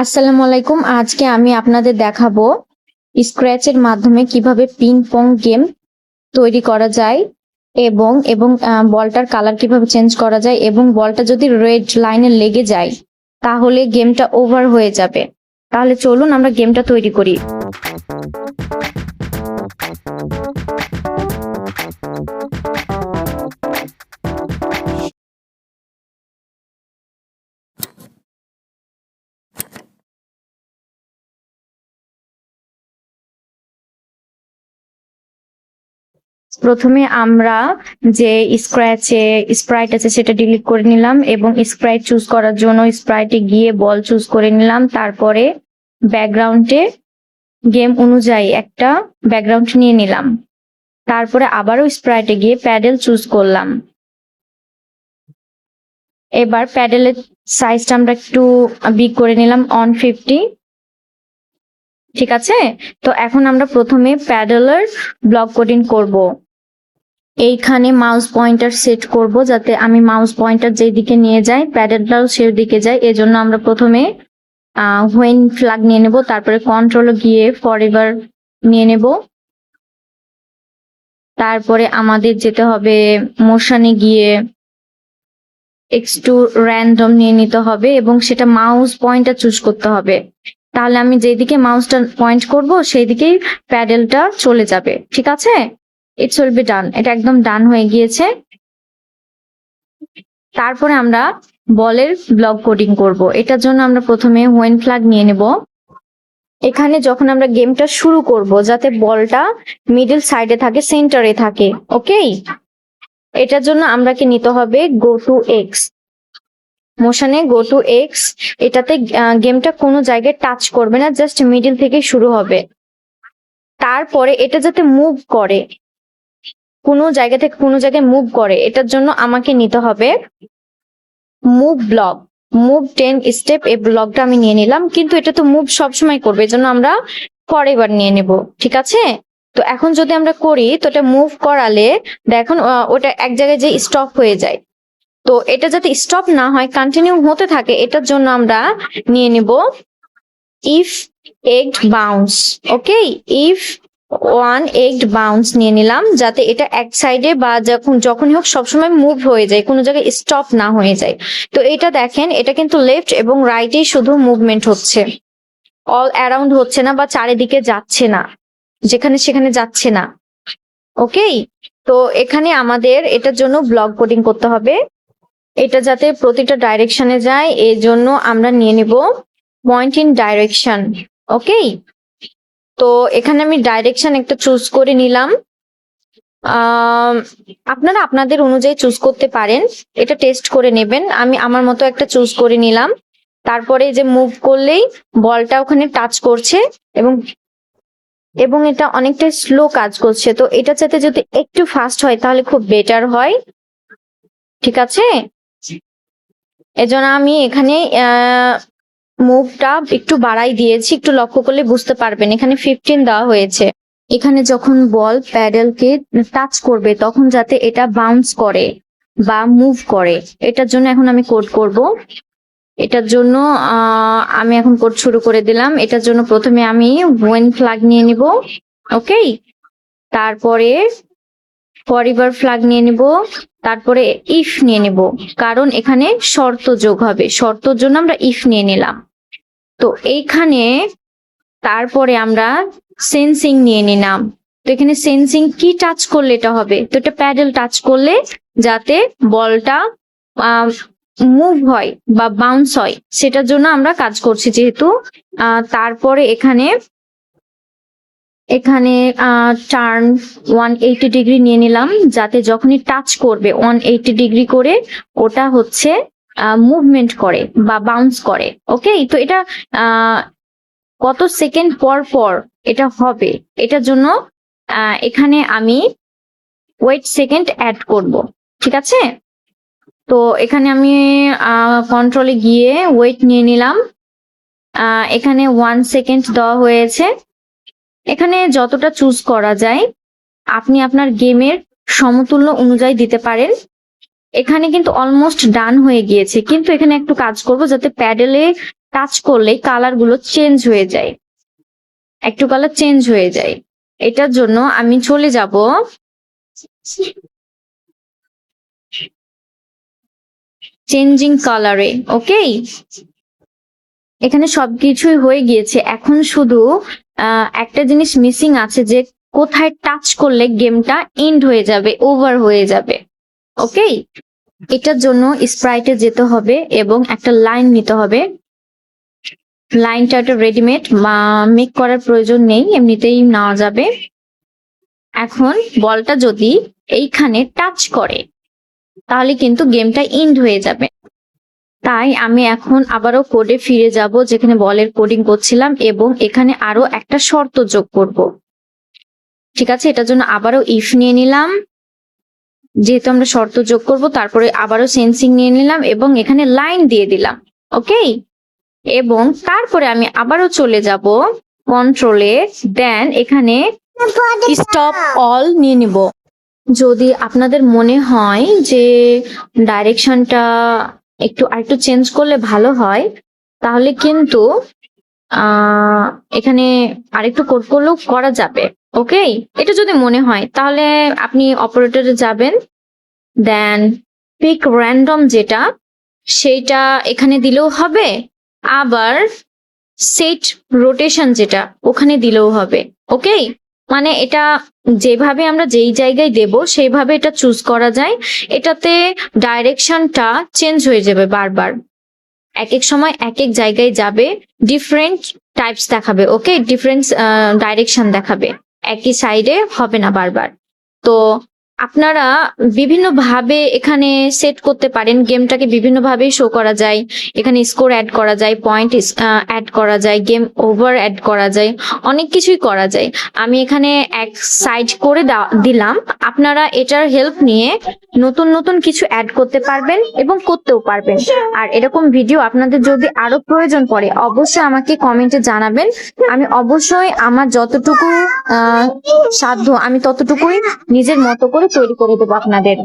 আসসালামু আলাইকুম। আজকে আমি আপনাদের দেখাবো স্ক্র্যাচের মাধ্যমে কীভাবে পিং পং গেম তৈরি করা যায় এবং এবং বলটার কালার কীভাবে চেঞ্জ করা যায় এবং বলটা যদি রেড লাইনে লেগে যায়, তাহলে গেমটা ওভার হয়ে যাবে। তাহলে চলুন আমরা গেমটা তৈরি করি। প্রথমে আমরা যে স্ক্র্যাচে স্প্রাইট আছে সেটা ডিলিট করে নিলাম এবং স্প্রাইট চুজ করার জন্য স্প্রাইটে গিয়ে বল চুজ করে নিলাম। তারপরে ব্যাকগ্রাউন্ডে গেম অনুযায়ী একটা ব্যাকগ্রাউন্ড নিয়ে নিলাম। তারপরে আবারও স্প্রাইটে গিয়ে প্যাডেল চুজ করলাম। এবার প্যাডেলের সাইজটা আমরা একটু বিগ করে নিলাম অন ফিফটি ঠিক আছে? তো এখন আমরা প্রথমে প্যাডেলের ব্লক কোডিং করব। এইখানে মাউস পয়েন্টার সেট করব যাতে আমি মাউস পয়েন্টার যেই দিকে নিয়ে যাই প্যাডেলটাও সেই দিকে যায় এজন্য আমরা প্রথমে হোয়েন ফ্ল্যাগ নিয়ে নেব, তারপরে কন্ট্রোল গিয়ে ফরএভার নিয়ে নেব। তারপরে আমাদের যেতে হবে মোশনে গিয়ে এক্স টু র্যান্ডম নিয়ে নিতে হবে এবং সেটা মাউস পয়েন্টটা চুজ করতে হবে। তাহলে আমি যেদিকে মাউসটা পয়েন্ট করব, সেই দিকেই প্যাডেলটা চলে যাবে। ঠিক আছে? ইটস উইল বি ডান এটা একদম ডান হয়ে গিয়েছে। তারপরে আমরা বলের ব্লক কোডিং করব। এটার জন্য আমরা প্রথমে হোয়েন ফ্ল্যাগ নিয়ে নেব। এখানে যখন আমরা গেমটা শুরু করব, যাতে বলটা মিডল সাইডে থাকে সেন্টারে থাকে ওকে এটার জন্য আমরাকে নিতে হবে গো টু এক্স মোশনে গো টু এক্স এটাতে গেমটা কোনো জায়গায় টাচ করবে না জাস্ট মিডল থেকে শুরু হবে। তারপরে এটা যাতে মুভ করে কোনো জায়গা থেকে কোনো জায়গায় মুভ করে, এটার জন্য আমাকে নিতে হবে move block move ten step এই ব্লকটা আমি নিয়ে নিলাম, কিন্তু এটা তো মুভ সবসময় করবে এজন্য আমরা পরে ফরএভার নিয়ে নেব, ঠিক আছে? তো এখন যদি আমরা করি, তো এটা মুভ করালে, দেখুন ওটা এক জায়গায় যে স্টপ হয়ে যায়। তো এটা যাতে স্টপ না হয় কন্টিনিউ হতে থাকে, এটার জন্য আমরা নিয়ে নিব if egg bounce okay if one egg bounce নিয়ে নিলাম, যাতে এটা এক সাইডে বা যখন, যখনই হোক সবসময় মুভ হয়ে যায়, কোনো জায়গায় স্টপ না হয়ে যায়। তো এটা দেখেন, এটা কিন্তু লেফট এবং রাইটে শুধু মুভমেন্ট হচ্ছে। অল অ্যারাউন্ড হচ্ছে না বা চারিদিকে যাচ্ছে না, যেখানে সেখানে যাচ্ছে না। ওকে? তো এখানে আমাদের এটার জন্য ব্লক কোডিং করতে হবে। এটা যাতে প্রতিটা ডাইরেকশনে যায় এই জন্য আমরা নিয়ে নিব পয়েন্ট ইন ডাইরেকশন ওকে? তো এখানে আমি ডাইরেকশন একটা চুজ করে নিলাম। আপনারা আপনাদের অনুযায়ী চুজ করতে পারেন। এটা টেস্ট করে নেবেন। আমি আমার মতো একটা চুজ করে নিলাম। তারপরে যে মুভ করলেই বলটা ওখানে টাচ করছে এবং এবং এটা অনেকটা স্লো কাজ করছে। তো এটা যাতে যদি একটু ফাস্ট হয় তাহলে খুব বেটার হয়। ঠিক আছে? এজন্য আমি এখানে মুভটা একটু বাড়াই দিয়েছি, একটু লক্ষ্য করলে বুঝতে পারবেন। এখানে ফিফটিন দেওয়া হয়েছে। এখানে যখন বল প্যাডেলকে টাচ করবে, তখন যাতে এটা বাউন্স করে বা মুভ করে। এটার জন্য এখন আমি কোড করব। এটার জন্য আমি এখন কোড শুরু করে দিলাম। এটার জন্য প্রথমে আমি ওয়েন ফ্ল্যাগ নিয়ে নিব ওকে তারপরে ফরিভার ফ্ল্যাগ নিয়ে নিব। তারপরে ইফ নিয়ে নিব, কারণ এখানে শর্ত যোগ হবে। শর্তর জন্য আমরা ইফ নিয়ে নিলাম। তো এইখানে তারপরে আমরা সেন্সিং নিয়ে নিলাম। তো এখানে সেন্সিং কি টাচ করলে এটা হবে? তো এটা প্যাডেল টাচ করলে যাতে বলটা মুভ হয় বা বাউন্স হয়, সেটার জন্য আমরা কাজ করছি যেহেতু তারপরে এখানে এখানে টার্ন ওয়ান এইটি ডিগ্রি নিয়ে নিলাম, যাতে যখনই টাচ করবে ওয়ান এইটি ডিগ্রি করে, ওটা হচ্ছে মুভমেন্ট করে বা বাউন্স করে ওকে তো এটা কত সেকেন্ড পর পর এটা হবে, এটার জন্য এখানে আমি ওয়েট সেকেন্ড অ্যাড করব, ঠিক আছে? তো এখানে আমি কন্ট্রোলে গিয়ে ওয়েট নিয়ে নিলাম এখানে ওয়ান সেকেন্ড দেওয়া হয়েছে এখানে যতটা চুজ করা যায়, আপনি আপনার গেমের সমতুল্য অনুযায়ী দিতে পারেন। এখানে কিন্তু অলমোস্ট ডান হয়ে গিয়েছে, কিন্তু এখানে একটু কাজ করব যাতে প্যাডেলে টাচ করলে কালারগুলো চেঞ্জ হয়ে যায়। একটু কালার চেঞ্জ হয়ে যায়। এটার জন্য আমি চলে যাব। চেঞ্জিং কালারে ওকে এখানে সবকিছুই হয়ে গিয়েছে। এখন শুধু একটা জিনিস মিসিং আছে যে কোথায় টাচ করলে গেমটা এন্ড হয়ে যাবে ওভার হয়ে যাবে। ওকে এটার জন্য স্প্রাইটে যেতে হবে এবং একটা লাইন নিতে হবে। লাইনটা একটা রেডিমেড মেক করার প্রয়োজন নেই, এমনিতেই নেওয়া যাবে। এখন বলটা যদি এইখানে টাচ করে, তাহলে কিন্তু গেমটা এন্ড হয়ে যাবে। তাই আমি এখন আবারও কোডে ফিরে যাব, যেখানে বলের কোডিং করছিলাম এবং এখানে আরও একটা শর্ত যোগ করব। ঠিক আছে? এটার জন্য আবারও ইফ নিয়ে নিলাম। যেহেতু আমরা শর্ত যোগ করব, তারপরে আবারও সেন্সিং নিয়ে নিলাম এবং এখানে লাইন দিয়ে দিলাম ওকে এবং তারপরে আমি আবারও চলে যাব কন্ট্রোলে দেন এখানে স্টপ অল নিয়ে নিব। যদি আপনাদের মনে হয় যে ডাইরেকশনটা একটু আরেকটু চেঞ্জ করলে ভালো হয়। তাহলে কিন্তু এখানে আরেকটু কোড করলেও করা যাবে ওকে এটা যদি মনে হয়, তাহলে আপনি অপারেটরে যাবেন। দেন পিক র্যান্ডম যেটা, সেইটা এখানে দিলেও হবে। আবার সেট রোটেশন যেটা, ওখানে দিলেও হবে ওকে মানে এটা যেভাবে আমরা যেই জায়গায় দেব সেইভাবে এটা চুজ করা যায়। এটাতে ডাইরেকশনটা চেঞ্জ হয়ে যাবে বারবার। এক এক সময় এক এক জায়গায় যাবে ডিফারেন্ট টাইপস দেখাবে ওকে ডিফারেন্ট ডাইরেকশন দেখাবে। একই সাইডে হবে না বারবার। তো আপনারা বিভিন্ন ভাবে এখানে সেট করতে পারেন। গেমটাকে বিভিন্ন ভাবে শো করা যায়। এখানে স্কোর অ্যাড করা যায় পয়েন্ট অ্যাড করা যায় গেম ওভার অ্যাড করা যায়, অনেক কিছুই করা যায়। আমি এখানে এক সাইড করে দিলাম। আপনারা এটার হেল্প নিয়ে নতুন নতুন কিছু অ্যাড করতে পারবেন এবং করতেও পারবেন। আর এরকম ভিডিও আপনাদের যদি আরও প্রয়োজন পড়ে, অবশ্যই আমাকে কমেন্টে জানাবেন। আমি অবশ্যই আমার যতটুকু সাধ্য, আমি ততটুকুই নিজের মতো করে তৈরি করে দেবো আপনাদের।